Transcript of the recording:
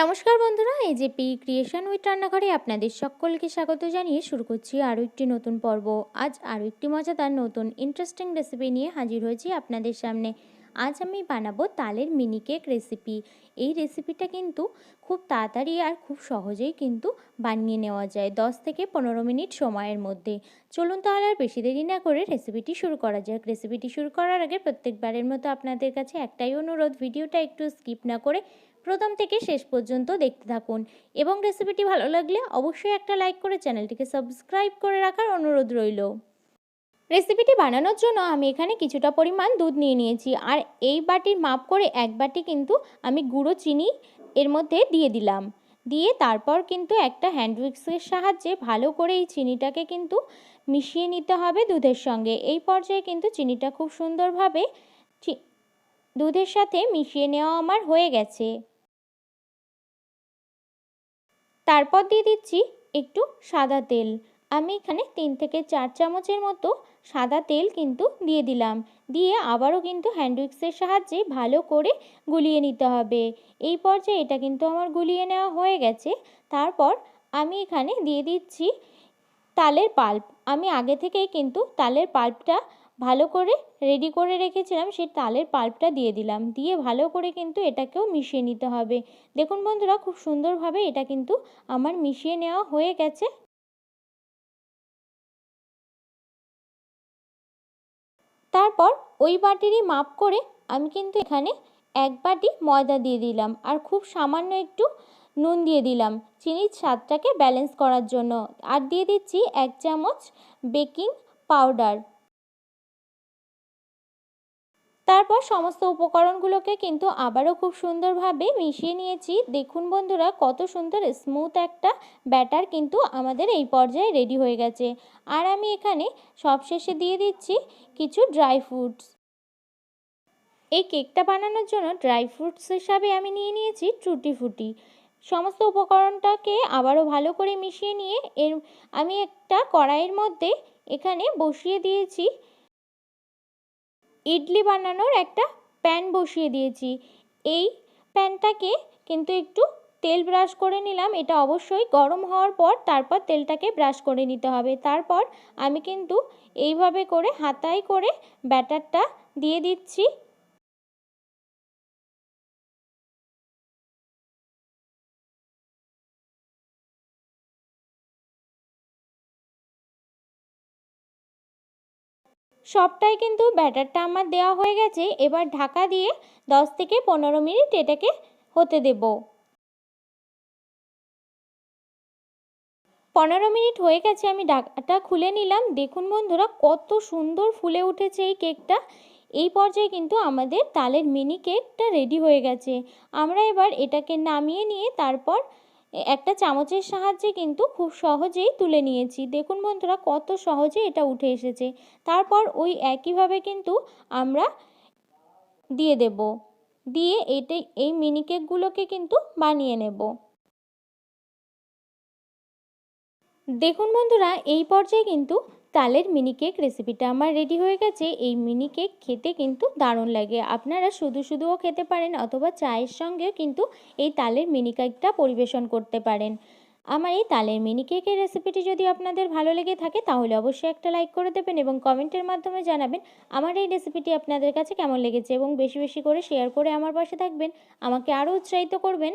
নমস্কার বন্ধুরা এই যে পি ক্রিয়েশন উইথ রান্নাঘরে আপনাদের সকলকে স্বাগত জানিয়ে শুরু করছি আরও একটি নতুন পর্ব। আজ আরও একটি মজাদার নতুন ইন্টারেস্টিং রেসিপি নিয়ে হাজির হয়েছি আপনাদের সামনে। আজ আমি বানাবো তালের মিনি কেক রেসিপি এই রেসিপিটা কিন্তু খুব তাড়াতাড়ি আর খুব সহজেই কিন্তু বানিয়ে নেওয়া যায় দশ থেকে পনেরো মিনিট সময়ের মধ্যে। চলুন তাহলে আর বেশি দেরি না করে রেসিপিটি শুরু করা যাক। রেসিপিটি শুরু করার আগে প্রত্যেকবারের মতো আপনাদের কাছে একটাই অনুরোধ, ভিডিওটা একটু স্কিপ না করে প্রথম থেকে শেষ পর্যন্ত দেখতে থাকুন। এবং রেসিপিটি ভালো লাগলে অবশ্যই একটা লাইক করে চ্যানেলটিকে সাবস্ক্রাইব করে রাখার অনুরোধ রইল। রেসিপিটি বানানোর জন্য আমি এখানে কিছুটা পরিমাণ দুধ নিয়ে নিয়েছি। আর এই বাটির মাপ করে এক বাটি কিন্তু আমি গুঁড়ো চিনি এর মধ্যে দিয়ে দিলাম। দিয়ে তারপর কিন্তু একটা হ্যান্ড উইক্সের সাহায্যে ভালো করে এই চিনিটাকে কিন্তু মিশিয়ে নিতে হবে দুধের সঙ্গে। এই পর্যায়ে কিন্তু চিনিটা খুব সুন্দরভাবে দুধের সাথে মিশিয়ে নেওয়া আমার হয়ে গেছে। তারপর দিয়ে দিচ্ছি একটু সাদা তেল। আমি এখানে তিন থেকে চার চামচের মতো সাদা তেল কিন্তু দিয়ে দিলাম। দিয়ে আবারও কিন্তু হ্যান্ড উইক্সের সাহায্যে ভালো করে গুলিয়ে নিতে হবে। এই পর্যায়ে এটা কিন্তু আমার গুলিয়ে নেওয়া হয়ে গেছে। তারপর আমি এখানে দিয়ে দিচ্ছি তালের পাল্প। আমি আগে থেকেই কিন্তু তালের পাল্পটা ভালো করে রেডি করে রেখেছিলাম, সেই তালের পাল্পটা দিয়ে দিলাম। দিয়ে ভালো করে কিন্তু এটাকেও মিশিয়ে নিতে হবে। দেখুন বন্ধুরা, খুব সুন্দরভাবে এটা কিন্তু আমার মিশিয়ে নেওয়া হয়ে গেছে। তারপর ওই বাটিরই মাপ করে আমি কিন্তু এখানে এক বাটি ময়দা দিয়ে দিলাম আর খুব সামান্য একটু নুন দিয়ে দিলাম চিনির স্বাদটাকে ব্যালেন্স করার জন্য। আর দিয়ে দিচ্ছি এক চামচ বেকিং পাউডার তারপর সমস্ত উপকরণগুলোকে কিন্তু আবারও খুব সুন্দরভাবে মিশিয়ে নিয়েছি। দেখুন বন্ধুরা, কত সুন্দর স্মুথ একটা ব্যাটার কিন্তু আমাদের এই পর্যায়ে রেডি হয়ে গেছে। আর আমি এখানে সবশেষে দিয়ে দিচ্ছি কিছু ড্রাই ফ্রুটস এই কেকটা বানানোর জন্য ড্রাই ফ্রুটস হিসাবে আমি নিয়ে নিয়েছি টুটি ফুটি সমস্ত উপকরণটাকে আবারও ভালো করে মিশিয়ে নিয়ে এর, আমি একটা কড়াইয়ের মধ্যে এখানে বসিয়ে দিয়েছি ইডলি বানানোর একটা প্যান বসিয়ে দিয়েছি। এই প্যানটাকে কিন্তু একটু তেল ব্রাশ করে নিলাম। এটা অবশ্যই গরম হওয়ার পর তারপর তেলটাকে ব্রাশ করে নিতে হবে। তারপর আমি কিন্তু এইভাবে করে হাতায় করে ব্যাটারটা দিয়ে দিচ্ছি। সবটাই কিন্তু ব্যাটারটা আমার দেওয়া হয়ে গেছে, এবার ঢাকা দিয়ে দশ থেকে পনেরো মিনিট এটাকে হতে দেব। পনেরো মিনিট হয়ে গেছে, আমি ঢাকাটা খুলে নিলাম। দেখুন বন্ধুরা, কত সুন্দর ফুলে উঠেছে এই কেকটা। এই পর্যায়ে কিন্তু আমাদের তালের মিনি কেকটা রেডি হয়ে গেছে। আমরা এবার এটাকে নামিয়ে নিয়ে তারপর একটা চামচের সাহায্যে কিন্তু খুব সহজেই তুলে নিয়েছি। দেখুন বন্ধুরা, কত সহজে এটা উঠে এসেছে। তারপর ওই একইভাবে কিন্তু আমরা দিয়ে দেব। দিয়ে এটাই এই মিনি কেকগুলোকে কিন্তু বানিয়ে নেব। দেখুন বন্ধুরা, এই পর্যায়ে কিন্তু তালের মিনি কেক রেসিপিটা আমার রেডি হয়ে গেছে। এই মিনি কেক খেতে কিন্তু দারুণ লাগে। আপনারা শুধু শুধুও খেতে পারেন অথবা চায়ের সঙ্গেও কিন্তু এই তালের মিনি কেকটা পরিবেশন করতে পারেন। আমার এই তালের মিনি কেকের রেসিপিটি যদি আপনাদের ভালো লেগে থাকে, তাহলে অবশ্যই একটা লাইক করে দেবেন এবং কমেন্টের মাধ্যমে জানাবেন আমার এই রেসিপিটি আপনাদের কাছে কেমন লেগেছে এবং বেশি বেশি করে শেয়ার করে আমার পাশে থাকবেন। আমাকে আরও উৎসাহিত করবেন।